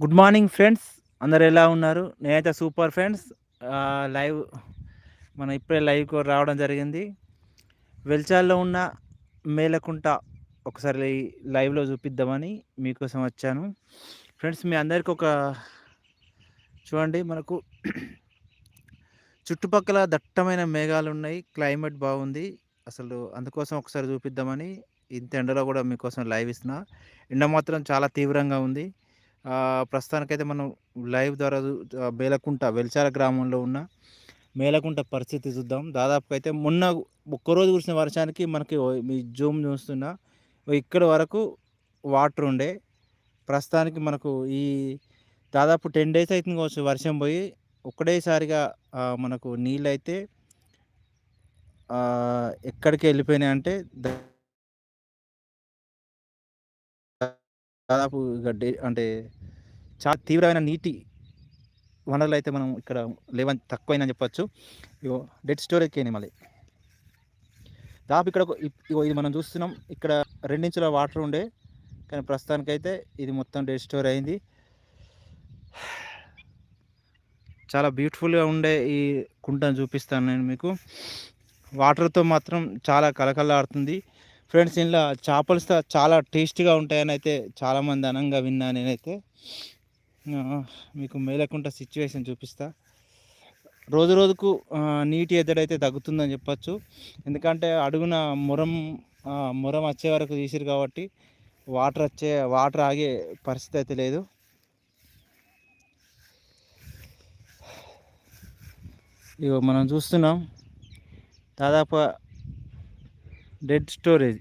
Good morning friends. అందరు ఎలా ఉన్నారు? నేనైతే సూపర్ ఫ్రెండ్స్. లైవ్ మన ఇప్పుడే లైవ్కి రావడం జరిగింది. వెల్చాల్లో ఉన్న మేలకుంట ఒకసారి లైవ్లో చూపిద్దామని మీకోసం వచ్చాను. ఫ్రెండ్స్ మీ అందరికి ఒక చూడండి మనకు చుట్టుపక్కల దట్టమైన మేఘాలు ఉన్నాయి. క్లైమేట్ బాగుంది. అసలు అందుకోసం ఒకసారి చూపిద్దామని ఇంత ఎండలో కూడా మీకోసం లైవ్ ఇస్తున్నా. ఎండ మాత్రం చాలా తీవ్రంగా ఉంది. ప్రస్తుతానికైతే మనం లైవ్ ద్వారా బేలకుంట వెల్చాల గ్రామంలో ఉన్న మేలకుంట పరిస్థితి చూద్దాం. దాదాపుగా అయితే మొన్న ఒక్కరోజు కురిసిన వర్షానికి మనకి మీ జూమ్ చూస్తున్నా ఇక్కడ వరకు వాటర్ ఉండే. ప్రస్తుతానికి మనకు ఈ దాదాపు టెన్ డేస్ అవుతుంది కావచ్చు వర్షం పోయి. ఒకటేసారిగా మనకు నీళ్ళు అయితే ఎక్కడికి వెళ్ళిపోయినాయి అంటే దాదాపు అంటే చాలా తీవ్రమైన నీటి వనరులు అయితే మనం ఇక్కడ లేవని తక్కువైనా చెప్పొచ్చు. ఇగో డెడ్ స్టోరేజ్ కేని మళ్ళీ. దాదాపు ఇక్కడ ఇగో ఇది మనం చూస్తున్నాం ఇక్కడ రెండించుల వాటర్ ఉండే. కానీ ప్రస్తుతానికైతే ఇది మొత్తం డెడ్ స్టోర్ అయింది. చాలా బ్యూటిఫుల్గా ఉండే ఈ కుంటను చూపిస్తాను నేను మీకు. వాటర్తో మాత్రం చాలా కలకల్లాడుతుంది ఫ్రెండ్స్ ఇంట్లో చేపలు చాలా టేస్టీగా ఉంటాయని అయితే చాలామంది అనంగా విన్నా నేనైతే. మీకు మేలకుంట సిచ్యువేషన్ చూపిస్తా. రోజు రోజుకు నీటి ఎద్దడైతే తగ్గుతుందని చెప్పచ్చు. ఎందుకంటే అడుగున మురం మురం వచ్చే వరకు తీసిరు కాబట్టి వాటర్ వచ్చే వాటర్ ఆగే పరిస్థితి అయితే లేదు. ఇగో మనం చూస్తున్నాం. దాదాపు డెడ్ స్టోరేజ్.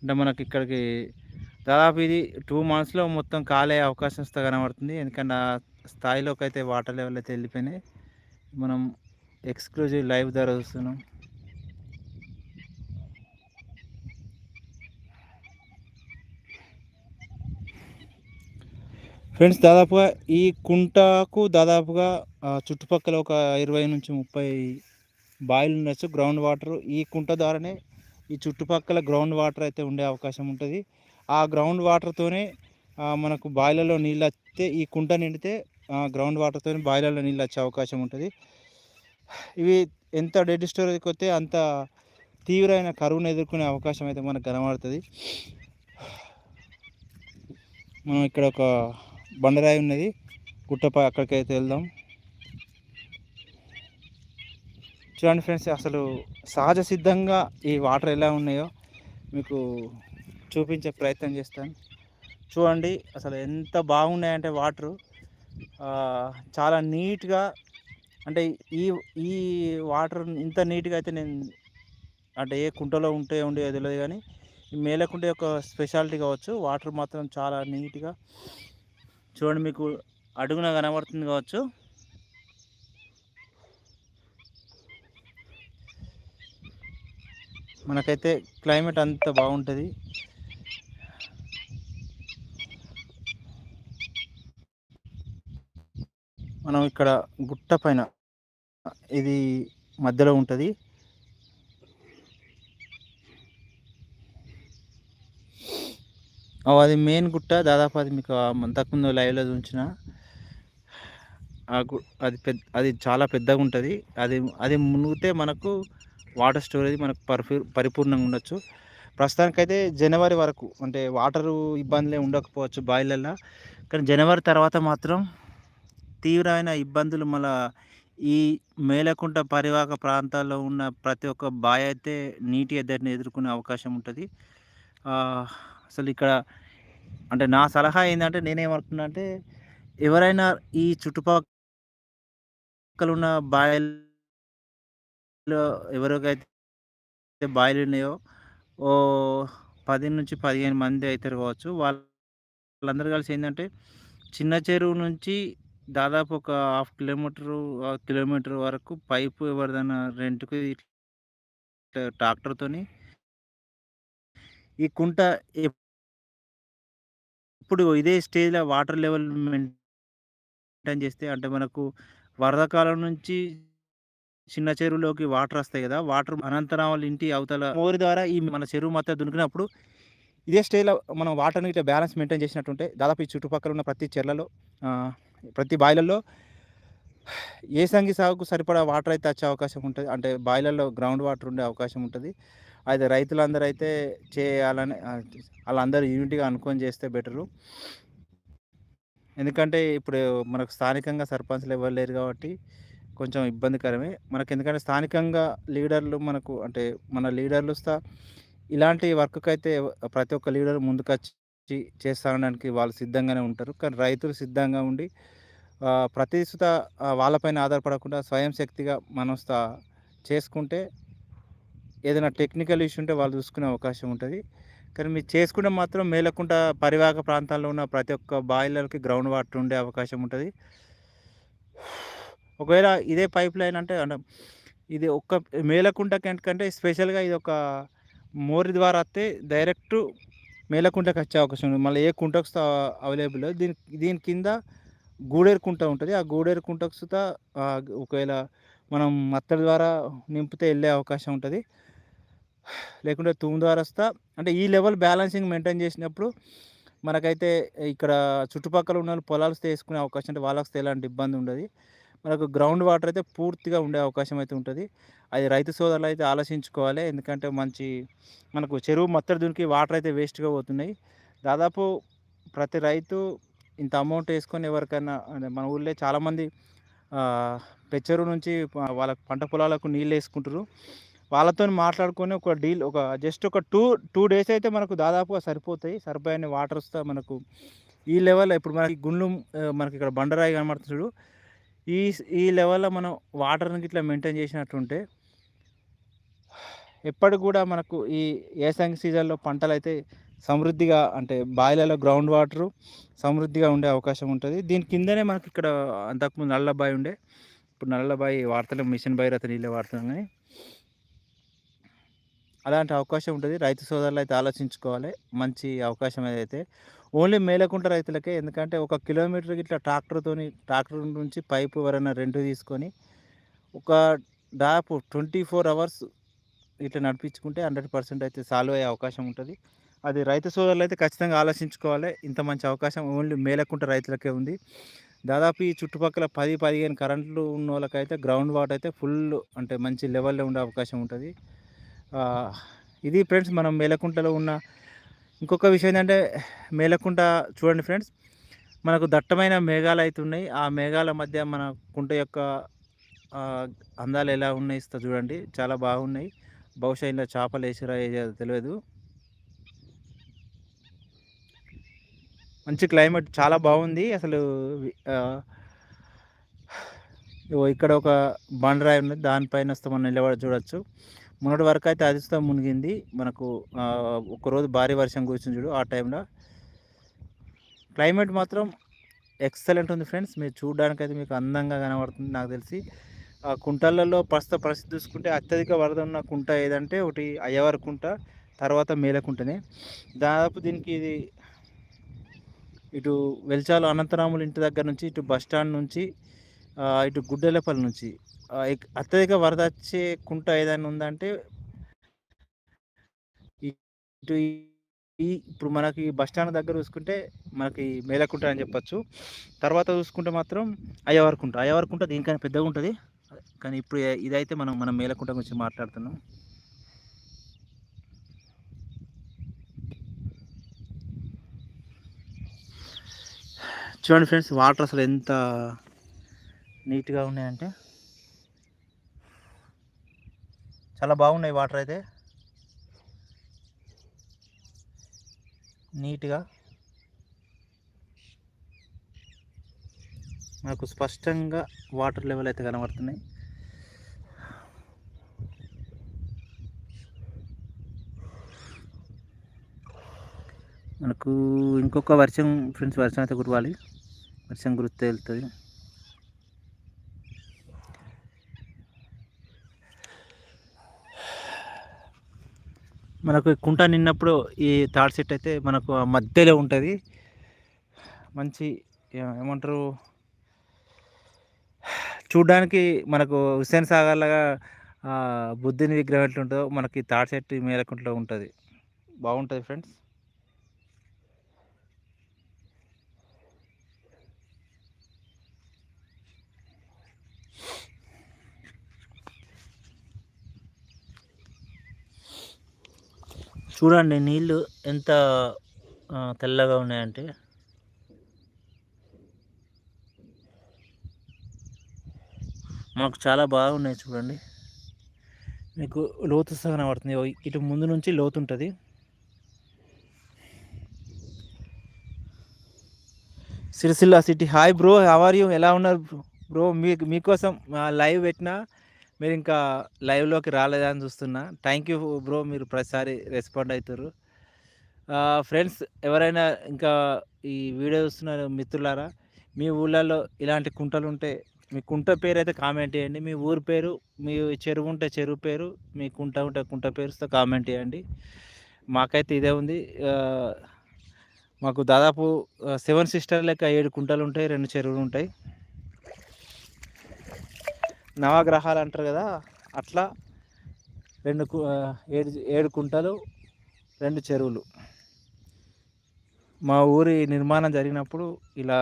అంటే మనకి ఇక్కడికి దాదాపు ఇది టూ మంత్స్లో మొత్తం కాలే అవకాశం కనబడుతుంది. ఎందుకంటే ఆ స్థాయిలోకి అయితే వాటర్ లెవెల్ అయితే వెళ్ళిపోయినాయి. మనం ఎక్స్క్లూజివ్ లైవ్ ద్వారా చూస్తున్నాం. ఫ్రెండ్స్ దాదాపుగా ఈ కుంటకు దాదాపుగా చుట్టుపక్కల ఒక ఇరవై నుంచి ముప్పై బాయిలు ఉండొచ్చు గ్రౌండ్ వాటర్ ఈ కుంట ద్వారానే ఈ చుట్టుపక్కల గ్రౌండ్ వాటర్ అయితే ఉండే అవకాశం ఉంటుంది. ఆ గ్రౌండ్ వాటర్తోనే మనకు బాయిలలో నీళ్ళు వస్తే ఈ కుంట నిండితే గ్రౌండ్ వాటర్తో బాయిలలో నీళ్ళు వచ్చే అవకాశం ఉంటుంది. ఇవి ఎంత డెడ్ స్టోరేజ్కి వస్తే అంత తీవ్రమైన కరువును ఎదుర్కొనే అవకాశం అయితే మనకు కనబడుతుంది. మనం ఇక్కడ ఒక బండరాయి ఉన్నది. గుట్టపై అక్కడికైతే వెళ్దాం. చూడండి ఫ్రెండ్స్ అసలు సహజ సిద్ధంగా ఈ వాటర్ ఎలా ఉన్నాయో మీకు చూపించే ప్రయత్నం చేస్తాను. చూడండి అసలు ఎంత బాగున్నాయంటే వాటరు. చాలా నీట్గా అంటే ఈ ఈ వాటర్ ఇంత నీట్గా అయితే నేను అంటే ఏ కుంటలో ఉంటే ఉండేది తెలియదు కానీ ఈ మేలకుంటే ఒక స్పెషాలిటీ కావచ్చు. వాటర్ మాత్రం చాలా నీట్గా చూడండి మీకు అడుగున కనబడుతుంది కావచ్చు. మనకైతే క్లైమేట్ అంత బాగుంటుంది. మనం ఇక్కడ గుట్ట పైన ఇది మధ్యలో ఉంటుంది. అది మెయిన్ గుట్ట. దాదాపు అది మీకు అంతకుముందు లైవ్లో చూసిన అది పెద్ద అది చాలా పెద్దగా ఉంటుంది. అది అది మునిగితే మనకు వాటర్ స్టోరేజ్ మనకు పరిపూర్ పరిపూర్ణంగా ఉండొచ్చు. ప్రస్తుతానికైతే జనవరి వరకు అంటే వాటరు ఇబ్బందులే ఉండకపోవచ్చు బాయిలల్లో కానీ జనవరి తర్వాత మాత్రం తీవ్రమైన ఇబ్బందులు మళ్ళా ఈ మేలకుంట పరివాహక ప్రాంతాల్లో ఉన్న ప్రతి ఒక్క బాయ్ అయితే నీటి ఎద్దడిని ఎదుర్కొనే అవకాశం ఉంటుంది. అసలు ఇక్కడ అంటే నా సలహా ఏంటంటే నేనేమనుకున్నా అంటే ఎవరైనా ఈ చుట్టుపక్కల ఉన్న బాయలు బాయిల్లో ఎవరికైతే బాయిలు ఉన్నాయో ఓ పది నుంచి పదిహేను మంది అవుతారు కావచ్చు. వాళ్ళందరూ కలిసి ఏంటంటే చిన్న చెరువు నుంచి దాదాపు ఒక హాఫ్ కిలోమీటరు కిలోమీటర్ వరకు పైపు ఎవరిదైనా రెంట్‌కి ట్రాక్టర్‌తోని ఈ కుంట ఇప్పుడు ఇదే స్టేజ్‌లో వాటర్ లెవెల్ మెయింటైన్ చేస్తే అంటే మనకు వరద కాలం నుంచి చిన్న చెరువులోకి వాటర్ వస్తాయి కదా వాటర్ అనంతరం వాళ్ళ ఇంటి అవతల మోరి ద్వారా ఈ మన చెరువు మొత్తం దునికినప్పుడు ఇదే స్టేలో మనం వాటర్‌ని ఇట్లా బ్యాలెన్స్ మెయింటైన్ చేసినట్టుంటే దాదాపు ఈ చుట్టుపక్కల ఉన్న ప్రతి చెర్లలో ప్రతి ప్రతి ఏ ఏసంగి సాగుకు సరిపడా వాటర్ అయితే వచ్చే అవకాశం ఉంటుంది అంటే బాయిలలో గ్రౌండ్ వాటర్ ఉండే అవకాశం ఉంటుంది అయితే రైతులందరూ అయితే చేయాలని వాళ్ళందరూ యూనిట్గా అనుకొని చేస్తే బెటరు. ఎందుకంటే ఇప్పుడు మనకు స్థానికంగా సర్పంచ్‌లు ఎవరు లేరు కాబట్టి కొంచెం ఇబ్బందికరమే. మనకు ఎందుకంటే స్థానికంగా లీడర్లు మనకు అంటే మన లీడర్లు స్థా ఇలాంటి వర్క్కి అయితే ప్రతి ఒక్క లీడర్ ముందుకొచ్చి చేస్తానడానికి వాళ్ళు సిద్ధంగానే ఉంటారు. కానీ రైతులు సిద్ధంగా ఉండి ప్రతిష్ట ప్రతి సుత వాళ్ళపైన ఆధారపడకుండా స్వయం శక్తిగా మనం చేసుకుంటే ఏదైనా టెక్నికల్ ఇష్యూ ఉంటే వాళ్ళు చూసుకునే అవకాశం ఉంటుంది కానీ మీరు చేసుకుంటే మాత్రం మేలకుంట పరివాహక ప్రాంతాల్లో ఉన్న ప్రతి ఒక్క బాయిలర్‌కి గ్రౌండ్ వాటర్ ఉండే అవకాశం ఉంటుంది ఒకవేళ ఇదే పైప్ లైన్ అంటే అంటే ఇది ఒక్క మేలకుంట కంటే స్పెషల్‌గా ఇది ఒక మోరి ద్వారా వస్తే డైరెక్ట్ మేలకుంటకి వచ్చే అవకాశం ఉంది. మళ్ళీ ఏ కుంటకు అవైలబుల్ దీని దీని కింద గూడేరు కుంట ఉంటుంది. ఆ గూడేరు కుంటకు సుత ఒకవేళ మనం మత్తడి ద్వారా నింపితే వెళ్ళే అవకాశం ఉంటుంది. లేకుంటే తూము ద్వారా వస్తా అంటే ఈ లెవెల్ బ్యాలెన్సింగ్ మెయింటైన్ చేసినప్పుడు మనకైతే ఇక్కడ చుట్టుపక్కల ఉన్నోళ్ళు పొలాలు వేసుకునే అవకాశం అంటే వాళ్ళకి ఎలాంటి ఇబ్బంది ఉండదు. మనకు గ్రౌండ్ వాటర్ అయితే పూర్తిగా ఉండే అవకాశం అయితే ఉంటుంది అది రైతు సోదరులు అయితే ఆలోచించుకోవాలి. ఎందుకంటే మంచి మనకు చెరువు మత్తడి దునికి వాటర్ అయితే వేస్ట్‌గా పోతున్నాయి. దాదాపు ప్రతి రైతు ఇంత అమౌంట్ వేసుకొని ఎవరికైనా అంటే మన ఊళ్ళో చాలామంది పెచ్చరు నుంచి వాళ్ళ పంట పొలాలకు నీళ్ళు వేసుకుంటారు వాళ్ళతోని మాట్లాడుకొని ఒక డీల్ ఒక జస్ట్ ఒక 2, 2 డేస్ అయితే మనకు దాదాపుగా సరిపోతాయి. సరిపోయే వాటర్ వస్తే మనకు ఈ లెవెల్ ఇప్పుడు మనకి గుండ్లు మనకి ఇక్కడ బండరాయి కనబడుతున్నాడు ఈ ఈ లెవెల్‌లో మనం వాటర్‌ని ఇట్లా మెయింటైన్ చేసినట్టుంటే ఎప్పటికి కూడా మనకు ఈ ఏసంగి సీజన్‌లో పంటలైతే సమృద్ధిగా అంటే బాయిలలో గ్రౌండ్ వాటరు సమృద్ధిగా ఉండే అవకాశం ఉంటుంది దీని కిందనే మనకి ఇక్కడ అంతకుముందు నల్ల బాయి ఉండే. ఇప్పుడు నల్ల బాయి వాడతలేం మిషన్ బైరత నీళ్ళే వాడుతున్నాం కానీ అలాంటి అవకాశం ఉంటుంది రైతు సోదరులు అయితే ఆలోచించుకోవాలి. మంచి అవకాశం ఏదైతే ఓన్లీ మేలకుంట రైతులకే ఎందుకంటే ఒక కిలోమీటర్ ఇట్లా ట్రాక్టర్‌తోని ట్రాక్టర్ నుంచి పైపు ఎవరైనా రెండు తీసుకొని ఒక దాదాపు 24 అవర్స్ ఇట్లా నడిపించుకుంటే 100% అయితే సాల్వ్ అయ్యే అవకాశం ఉంటుంది అది రైతు సోదరులు అయితే ఖచ్చితంగా ఆలోచించుకోవాలి. ఇంత మంచి అవకాశం ఓన్లీ మేలకుంట రైతులకే ఉంది. దాదాపు ఈ చుట్టుపక్కల 10, 15 కరెంట్లు ఉన్న వాళ్ళకైతే గ్రౌండ్ వాటర్ అయితే ఫుల్ అంటే మంచి లెవెల్‌లో ఉండే అవకాశం ఉంటుంది ఇది ఫ్రెండ్స్ మనం మేలకుంటలో ఉన్న ఇంకొక విషయం ఏంటంటే మేలకుంట చూడండి ఫ్రెండ్స్ మనకు దట్టమైన మేఘాలు అయితే ఉన్నాయి. ఆ మేఘాల మధ్య మన కుంట యొక్క అందాలు ఎలా ఉన్నాయి ఇస్తా చూడండి. చాలా బాగున్నాయి. బహుశా ఇలా చేపలు వేసిరా తెలియదు మంచి క్లైమేట్ చాలా బాగుంది. అసలు ఇక్కడ ఒక బండరాయి ఉన్నది. దానిపైన వస్తే మనం నిలబడి చూడొచ్చు. మొన్నటి వరకు అయితే అదిస్తా మునిగింది. మనకు ఒకరోజు భారీ వర్షం కురిసింది చూడు ఆ టైంలో. క్లైమేట్ మాత్రం ఎక్సలెంట్ ఉంది ఫ్రెండ్స్. మీరు చూడడానికైతే మీకు అందంగా కనబడుతుంది నాకు తెలిసి. ఆ కుంటలలో ప్రస్తుత పరిస్థితి చూసుకుంటే అత్యధిక వరద ఉన్న కుంట ఏదంటే ఒకటి అయ్యవారి కుంట, తర్వాత మేలకుంటనే. దాదాపు దీనికి ఇది ఇటు వెల్చాలు అనంతరాములు ఇంటి దగ్గర నుంచి ఇటు బస్ స్టాండ్ నుంచి ఇటు గుడ్డెలపల్లి నుంచి అత్యధిక వరద వచ్చే కుంట ఏదైనా ఉందంటే ఇటు ఈ ఇప్పుడు మనకి బస్ స్టాండ్ దగ్గర చూసుకుంటే మనకి మేలకుంట అని చెప్పొచ్చు. తర్వాత చూసుకుంటే మాత్రం అయ్యవారి కుంట. అయ్యవారి కుంట దీనికన్నా పెద్దగా ఉంటుంది కానీ ఇప్పుడు ఇదైతే మనం మనం మేలకుంట గురించి మాట్లాడుతున్నాం. చూడండి ఫ్రెండ్స్ వాటర్ అసలు ఎంత నీట్‌గా ఉన్నాయంటే చాలా బాగున్నాయి వాటర్ అయితే. నీట్‌గా. మనకు స్పష్టంగా వాటర్ లెవెల్ అయితే కనబడుతున్నాయి. మనకు ఇంకొక వర్షం ఫ్రెండ్స్ వర్షం అయితే కురవాలి. వర్షం గుర్తు వెళ్తుంది మనకు కుంట నిన్నప్పుడు ఈ తాటి సెట్ అయితే మనకు ఆ మధ్యలో ఉంటుంది. మంచి ఏమంటారు? చూడ్డానికి మనకు హుస్సేన్ సాగర్‌లాగా బుద్ధిని బుద్ధుని విగ్రహం ఎట్లుంటుందో మనకి తాటి సెట్ మేలకుంటలో ఉంటుంది. బాగుంటుంది ఫ్రెండ్స్. చూడండి నీళ్ళు ఎంత తెల్లగా ఉన్నాయంటే. మాకు చాలా బాగున్నాయి చూడండి. మీకు లోతు కనబడుతుంది. ఇటు ముందు నుంచి లోతు ఉంటుంది. Sircilla city. Hi bro how are you? ఎలా ఉన్నారు బ్రో? మీకు మీకోసం లైవ్ పెట్టినా? మీరు ఇంకా లైవ్లోకి రాలేదని చూస్తున్నా. థ్యాంక్ యూ బ్రో మీరు ప్రతిసారి రెస్పాండ్ అవుతారు ఫ్రెండ్స్ ఎవరైనా ఇంకా ఈ వీడియో చూస్తున్న మిత్రులారా మీ ఊళ్ళలో ఇలాంటి కుంటలు ఉంటే మీ కుంట పేరు అయితే కామెంట్ చేయండి. మీ ఊరి పేరు మీ చెరువు ఉంటే చెరువు పేరు మీ కుంట ఉంటే కుంట పేరుతో కామెంట్ చేయండి. మాకైతే ఇదే ఉంది. మాకు దాదాపు సెవెన్ సిస్టర్ లెక్క ఏడు కుంటలు ఉంటాయి రెండు చెరువులు ఉంటాయి నవగ్రహాలు అంటారు కదా అట్లా రెండు ఏడు ఏడు కుంటలు రెండు చెరువులు. మా ఊరి నిర్మాణం జరిగినప్పుడు ఇలా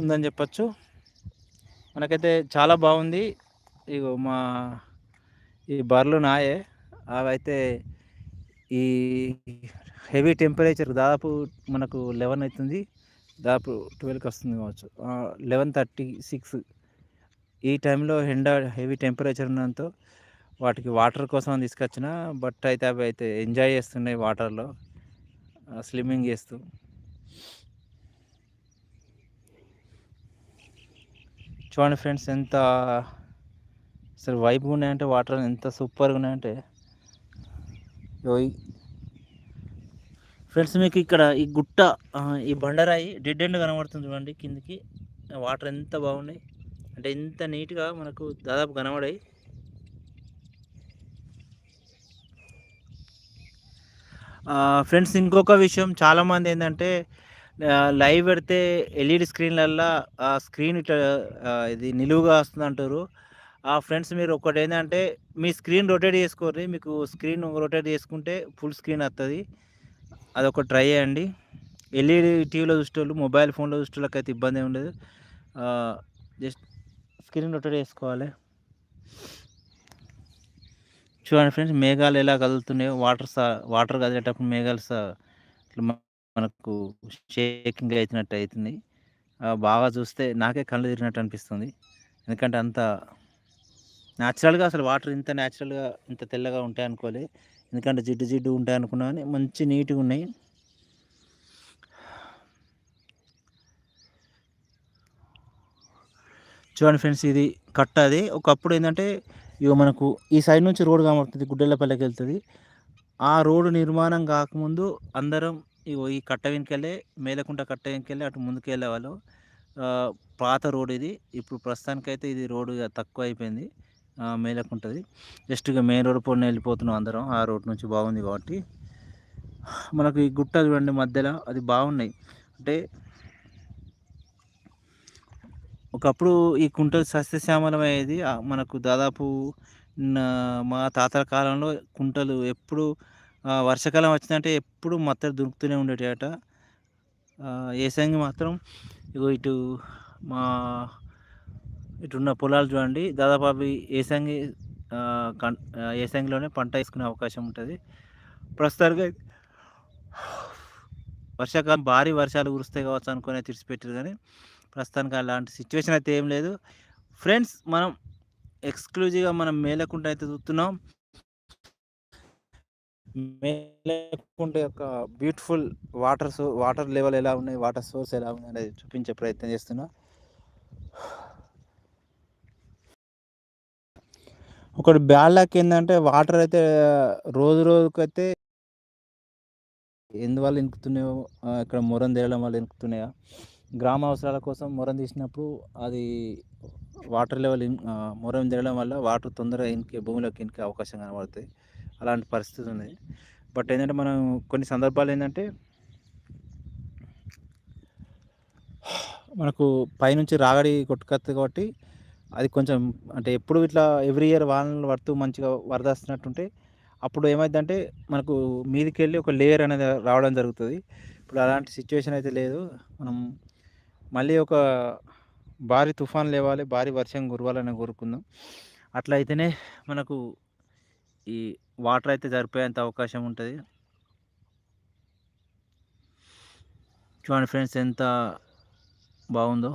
ఉందని చెప్పచ్చు. మనకైతే చాలా బాగుంది. ఇగో మా ఈ బర్రెలు నాయే అవైతే ఈ హెవీ టెంపరేచర్ దాదాపు మనకు లెవెన్ అవుతుంది. దాదాపు ట్వెల్వ్కి వస్తుంది కావచ్చు. లెవెన్ థర్టీ సిక్స్ ఈ టైంలో ఎండ హెవీ టెంపరేచర్ ఉన్నంతో వాటికి వాటర్ కోసం తీసుకొచ్చిన బట్ అయితే అవి అయితే ఎంజాయ్ చేస్తున్నాయి వాటర్లో స్విమ్మింగ్ చేస్తూ. చూడండి ఫ్రెండ్స్ ఎంత అసలు వైబ్ ఉన్నాయంటే వాటర్ ఎంత సూపర్గా ఉన్నాయంటే. ఫ్రెండ్స్ మీకు ఇక్కడ ఈ గుట్ట ఈ బండరాయి డెడ్ ఎండ్ కనబడుతుంది చూడండి కిందికి. వాటర్ ఎంత బాగున్నాయి. అంటే ఎంత నీట్గా మనకు దాదాపు కనబడాయి. ఫ్రెండ్స్ ఇంకొక విషయం. చాలామంది ఏంటంటే లైవ్ పెడితే ఎల్ఈడి స్క్రీన్లల్లో ఆ స్క్రీన్ ఇట్లా ఇది నిలువుగా వస్తుంది అంటారు. ఆ ఫ్రెండ్స్ మీరు ఒకటి ఏంటంటే మీ స్క్రీన్ రొటేట్ చేసుకోండి. మీకు స్క్రీన్ రొటేట్ చేసుకుంటే ఫుల్ స్క్రీన్ వస్తుంది అదొక ట్రై చేయండి. ఎల్ఈడి టీవీలో చూసేటోళ్ళు మొబైల్ ఫోన్లో చూసేటోళ్ళకి అయితే ఇబ్బంది ఉండదు. జస్ట్ స్క్రీన్ రొటేట్ చేసుకోవాలి. చూడండి ఫ్రెండ్స్ మేఘాలు ఎలా కదులుతున్నాయో వాటర్ సా వాటర్ కదిలేటప్పుడు మేఘాలు సా మనకు షేకింగ్ అవుతున్నట్టు అవుతుంది బాగా చూస్తే నాకే కళ్ళు తిరిగినట్టు అనిపిస్తుంది. ఎందుకంటే అంత న్యాచురల్గా అసలు వాటర్ ఇంత న్యాచురల్గా ఇంత తెల్లగా ఉంటాయి అనుకోలే ఎందుకంటే జిడ్డు జిడ్డు ఉంటాయి అనుకున్నాను కానీ మంచి నీట్గా ఉన్నాయి. చూడండి ఫ్రెండ్స్ ఇది కట్ట అది. ఒకప్పుడు ఏంటంటే ఇక మనకు ఈ సైడ్ నుంచి రోడ్ కనబడుతుంది గుడ్డెల్లపల్లికి వెళ్తుంది. ఆ రోడ్డు నిర్మాణం కాకముందు అందరం ఇగో ఈ కట్ట వెనుకెళ్ళే మేలకుంట కట్ట వెనుకెళ్ళి అటు ముందుకెళ్ళే వాళ్ళు పాత రోడ్ ఇది. ఇప్పుడు ప్రస్తుతానికైతే ఇది రోడ్డు తక్కువ అయిపోయింది. మేలకు ఉంటుంది జస్ట్ ఇక మెయిన్ రోడ్ పొడిని వెళ్ళిపోతున్నాం అందరం. ఆ రోడ్ నుంచి బాగుంది కాబట్టి. మనకు ఈ గుట్ట చూడండి మధ్యలో అది బాగున్నాయి. అంటే ఒకప్పుడు ఈ కుంట సస్యశ్యామలమయ్యేది మనకు దాదాపు మా తాతల కాలంలో కుంటలు ఎప్పుడు వర్షాకాలం వచ్చిందంటే ఎప్పుడు మత్తలు దొరుకుతూనే ఉండేటట ఏసంగి మాత్రం ఇగో ఇటు మా ఇటున్న పొలాలు చూడండి. దాదాపు అవి ఏసంగి ఏసంగిలోనే పంట వేసుకునే అవకాశం ఉంటుంది. ప్రస్తుతానికి వర్షాకాలం భారీ వర్షాలు కురుస్తాయి కావచ్చు అనుకునే తెరిచిపెట్టారు కానీ ప్రస్తుతానికి అలాంటి సిచ్యువేషన్ అయితే ఏం లేదు. ఫ్రెండ్స్ మనం ఎక్స్క్లూజివ్గా మనం మేలకుంట అయితే చూస్తున్నాం. మేలకుంట యొక్క beautiful water so water level ఎలా ఉన్నాయి వాటర్ సోర్స్ ఎలా ఉన్నాయి అనేది చూపించే ప్రయత్నం చేస్తున్నా. ఒకటి బ్యాడ్ లక్ ఏంటంటే వాటర్ అయితే రోజు రోజుకైతే ఎందువల్ల ఇంకుతున్నాయో ఇక్కడ మొరం తేయడం వల్ల ఇంకుతున్నాయా గ్రామ అవసరాల కోసం మొరం తీసినప్పుడు అది వాటర్ లెవెల్ మొరం తేయడం వల్ల వాటర్ తొందరగా ఇంకే భూమిలోకి ఇంకే అవకాశం కనబడుతుంది అలాంటి పరిస్థితి ఉంది. బట్ ఏంటంటే మనం కొన్ని సందర్భాలు ఏంటంటే మనకు పైనుంచి రాగడి కొట్టుకత్తు కాబట్టి అది కొంచెం అంటే ఎప్పుడు ఇట్లా ఎవ్రీ ఇయర్ వానలు పడుతూ మంచిగా వరద వస్తున్నట్టుంటే అప్పుడు ఏమైందంటే మనకు మీదికి వెళ్ళి ఒక లేయర్ అనేది రావడం జరుగుతుంది. ఇప్పుడు అలాంటి సిచ్యువేషన్ అయితే లేదు. మనం మళ్ళీ ఒక భారీ తుఫాన్ లేవాలి భారీ వర్షం కురవాలని కోరుకుందాం. అట్లా అయితేనే మనకు ఈ వాటర్ అయితే సరిపోయేంత అవకాశం ఉంటుంది. చూడండి ఫ్రెండ్స్ ఎంత బాగుందో.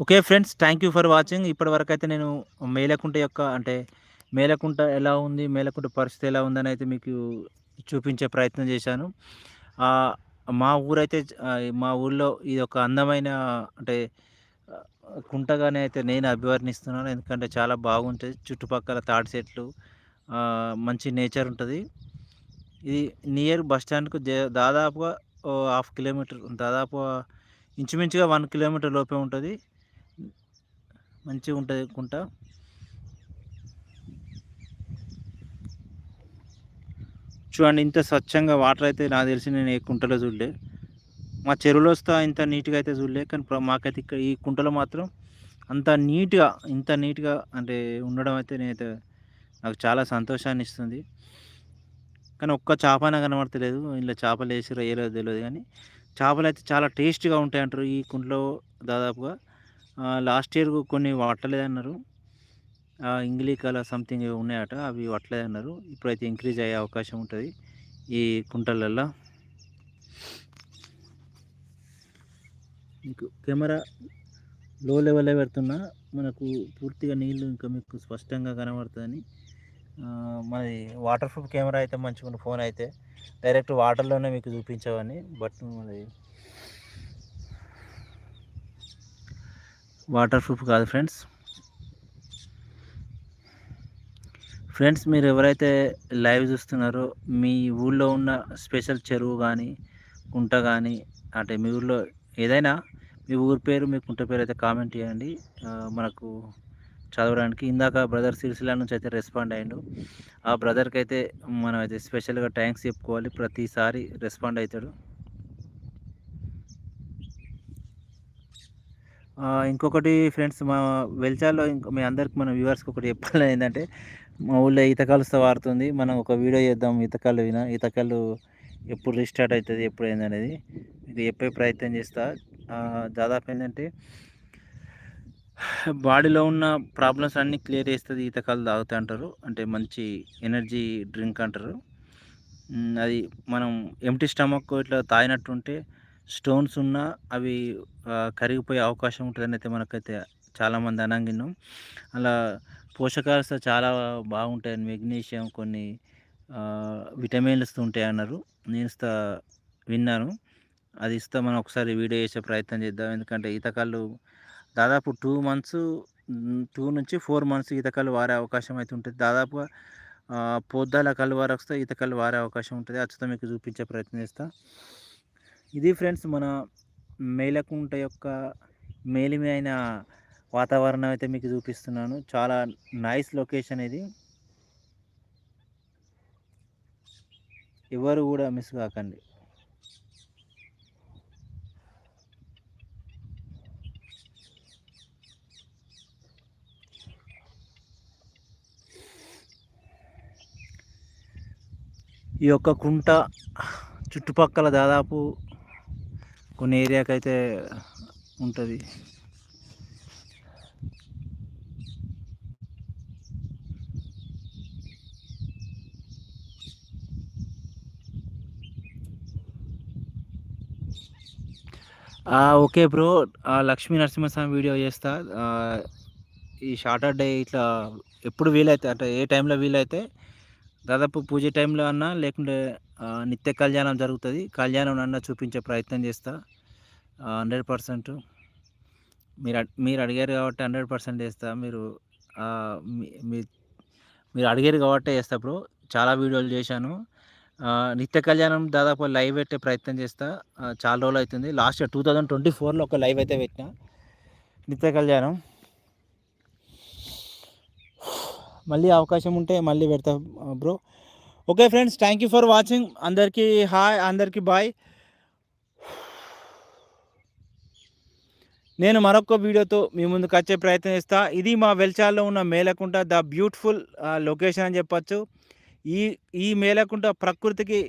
Okay friends thank you for watching ఇప్పటివరకు అయితే నేను మేలకుంట యొక్క అంటే మేలకుంట ఎలా ఉంది మేలకుంట పరిస్థితి ఎలా ఉందని అయితే మీకు చూపించే ప్రయత్నం చేశాను. మా ఊరైతే మా ఊళ్ళో ఇది ఒక అందమైన అంటే కుంటగానే అయితే నేను అభివర్ణిస్తున్నాను. ఎందుకంటే చాలా బాగుంటుంది. చుట్టుపక్కల తాటి చెట్లు మంచి నేచర్ ఉంటుంది. ఇది నియర్ బస్ స్టాండ్కు దాదాపుగా ఓ హాఫ్ కిలోమీటర్ దాదాపు ఇంచుమించుగా వన్ కిలోమీటర్ లోపే ఉంటుంది. మంచిగా ఉంటుంది కుంట చూడండి ఇంత స్వచ్ఛంగా వాటర్ అయితే నాకు తెలిసి నేను ఏ కుంటలో చూడలే. మా చెరువులో వస్తా ఇంత నీట్గా అయితే చూడలే కానీ మాకైతే ఇక్కడ ఈ కుంటలో మాత్రం అంత నీట్గా ఇంత నీట్గా అంటే ఉండడం అయితే నేనైతే నాకు చాలా సంతోషాన్ని ఇస్తుంది. కానీ ఒక్క చేపన కనబడతలేదు. ఇందులో చేపలు వేసి వేయలేదో తెలియదు కానీ చేపలు అయితే చాలా టేస్ట్గా ఉంటాయి అంటారు ఈ కుంటలో దాదాపుగా. లాస్ట్ ఇయర్ కొన్ని పట్టలేదన్నారు అలా సంథింగ్ ఉన్నాయట అవి పట్టలేదన్నారు ఇప్పుడైతే ఇంక్రీజ్ అయ్యే అవకాశం ఉంటుంది ఈ కుంటలల్లో. మీకు కెమెరా లో లెవెల్లో పెడుతున్నా మనకు పూర్తిగా నీళ్ళు ఇంకా మీకు స్పష్టంగా కనబడుతుందని. మరి వాటర్ ప్రూఫ్ కెమెరా అయితే మంచిగా ఫోన్ అయితే. డైరెక్ట్ వాటర్లోనే మీకు చూపించవని బట్ మరి వాటర్ ప్రూఫ్ కాదు ఫ్రెండ్స్. ఫ్రెండ్స్ మీరు ఎవరైతే లైవ్ చూస్తున్నారో మీ ఊళ్ళో ఉన్న స్పెషల్ చెరువు కానీ కుంట కానీ అంటే మీ ఊళ్ళో ఏదైనా మీ ఊరి పేరు మీ కుంట పేరు అయితే కామెంట్ చేయండి. మనకు చదవడానికి ఇందాక బ్రదర్ సిరిసిల్ల నుంచి అయితే రెస్పాండ్ అయ్యిండు. ఆ బ్రదర్కి అయితే మనం అయితే స్పెషల్గా థ్యాంక్స్ చెప్పుకోవాలి. ప్రతిసారి రెస్పాండ్ అవుతాడు ఇంకొకటి ఫ్రెండ్స్ మా వెల్చాల్లో ఇంకో మీ అందరికి మన వ్యూవర్స్కి ఒకటి చెప్పాలి ఏంటంటే మా ఊళ్ళో ఈతకాలుస్తా వాడుతుంది మనం ఒక వీడియో చేద్దాం ఈతకాలు విన ఈతకాలు ఎప్పుడు రీస్టార్ట్ అవుతుంది ఎప్పుడు ఏందనేది ఇది చెప్పే ప్రయత్నం చేస్తా. దాదాపు ఏంటంటే బాడీలో ఉన్న ప్రాబ్లమ్స్ అన్నీ క్లియర్ చేస్తుంది ఈతకాలు తాగుతా అంటారు. అంటే మంచి ఎనర్జీ డ్రింక్ అంటారు. అది మనం ఎంటీ స్టమక్ ఇట్లా తాగినట్టుంటే స్టోన్స్ ఉన్నా అవి కరిగిపోయే అవకాశం ఉంటుందని అయితే మనకైతే చాలామంది అనంగిన్నాం. అలా పోషకాలు చాలా బాగుంటాయి మెగ్నీషియం కొన్ని విటమిన్లు ఇస్తూ ఉంటాయి అన్నారు. నేను ఇస్తా విన్నాను. అది ఇస్తా మనం ఒకసారి వీడియో చేసే ప్రయత్నం చేద్దాం. ఎందుకంటే ఈతకాళ్ళు దాదాపు టూ మంత్స్ టూ నుంచి ఫోర్ మంత్స్ ఈతకాళ్ళు వారే అవకాశం అయితే ఉంటుంది. దాదాపుగా పొద్దాల కళ్ళు వారు వస్తే ఈతకాళ్ళు వారే అవకాశం ఉంటుంది. అచ్చుతో మీకు చూపించే ప్రయత్నం చేస్తాను ఇది ఫ్రెండ్స్ మన మేలకుంట యొక్క మేలిమి అయిన వాతావరణం అయితే మీకు చూపిస్తున్నాను. చాలా నైస్ లొకేషన్ ఇది. ఎవరు కూడా మిస్ కాకండి. ఈ యొక్క కుంట చుట్టుపక్కల దాదాపు కొన్ని ఏరియాకి అయితే ఉంటుంది okay bro. Lakshmi Narasimhaswamy video చేస్తా. ఈ ఈ సాటర్డే ఇట్లా ఎప్పుడు వీలైతే అంటే ఏ టైంలో వీలైతే దాదాపు పూజ టైంలో అన్నా లేకుంటే నిత్య కళ్యాణం జరుగుతుంది. కళ్యాణం అన్నా చూపించే ప్రయత్నం చేస్తా. Hundred percent. మీరు అడ్- మీరు అడిగారు కాబట్టి హండ్రెడ్ పర్సెంట్ చేస్తా. మీరు మీ- మీ- మీరు అడిగారు కాబట్టి చేస్తా బ్రో. చాలా వీడియోలు చేశాను. నిత్య కళ్యాణం దాదాపు లైవ్ పెట్టే ప్రయత్నం చేస్తా. చాలా రోజులు అవుతుంది. లాస్ట్ టూ థౌజండ్ ట్వంటీ ఫోర్లో ఒక లైవ్ అయితే పెట్టిన. నిత్య కళ్యాణం. మళ్ళీ అవకాశం ఉంటే మళ్ళీ పెడతా bro okay friends thank you for watching అందరికీ హాయ్ అందరికీ బాయ్ నేను మరొక వీడియోతో మీ ముందుకు వచ్చే ప్రయత్నం చేస్తా. ఇది మా వెల్చాల్లో ఉన్న మేలకుంట ద బ్యూటిఫుల్ లొకేషన్ అని చెప్పచ్చు. ఈ ఈ మేలకుంట ప్రకృతికి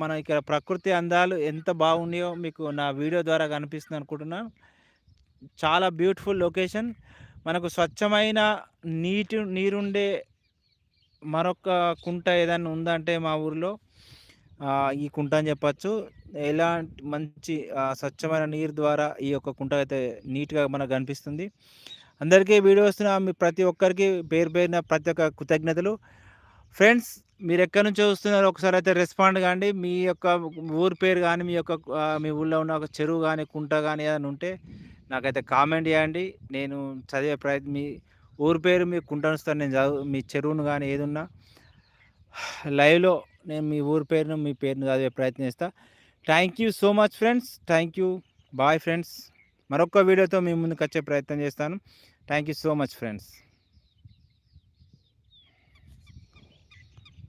మన ఇక్కడ ప్రకృతి అందాలు ఎంత బాగున్నాయో మీకు నా వీడియో ద్వారా కనిపిస్తుంది అనుకుంటున్నాను. చాలా బ్యూటిఫుల్ లొకేషన్. మనకు స్వచ్ఛమైన నీటి నీరుండే మరొక కుంట ఏదన్నా ఉందంటే మా ఊరిలో ఈ కుంట అని చెప్పచ్చు ఎలాంటి మంచి స్వచ్ఛమైన నీరు ద్వారా ఈ యొక్క కుంట అయితే నీట్‌గా మనకు కనిపిస్తుంది. అందరికీ వీడియో వస్తున్న ప్రతి ఒక్కరికి పేరు పేరున ప్రతి ఒక్క కృతజ్ఞతలు. ఫ్రెండ్స్ మీరు ఎక్కడి నుంచో చూస్తున్నారో ఒకసారి అయితే రెస్పాండ్ కాండి. మీ యొక్క ఊరు పేరు కానీ మీ యొక్క మీ ఊళ్ళో ఉన్న ఒక చెరువు కానీ కుంట కానీ ఏదైనా ఉంటే నాకైతే కామెంట్ చేయండి. నేను చదివే ప్రయత్నం మీ ఊరు పేరు, మీ కుంటను ఇస్తాను నేను చదువు మీ చెరువును కానీ ఏదున్నా లైవ్‌లో నేను మీ ఊరు పేరును, మీ పేరును చదివే ప్రయత్నిస్తాను thank you so much friends. Thank you. Bye friends. మరొక వీడియోతో మీ ముందుకొచ్చే ప్రయత్నం చేస్తాను. Thank you so much friends.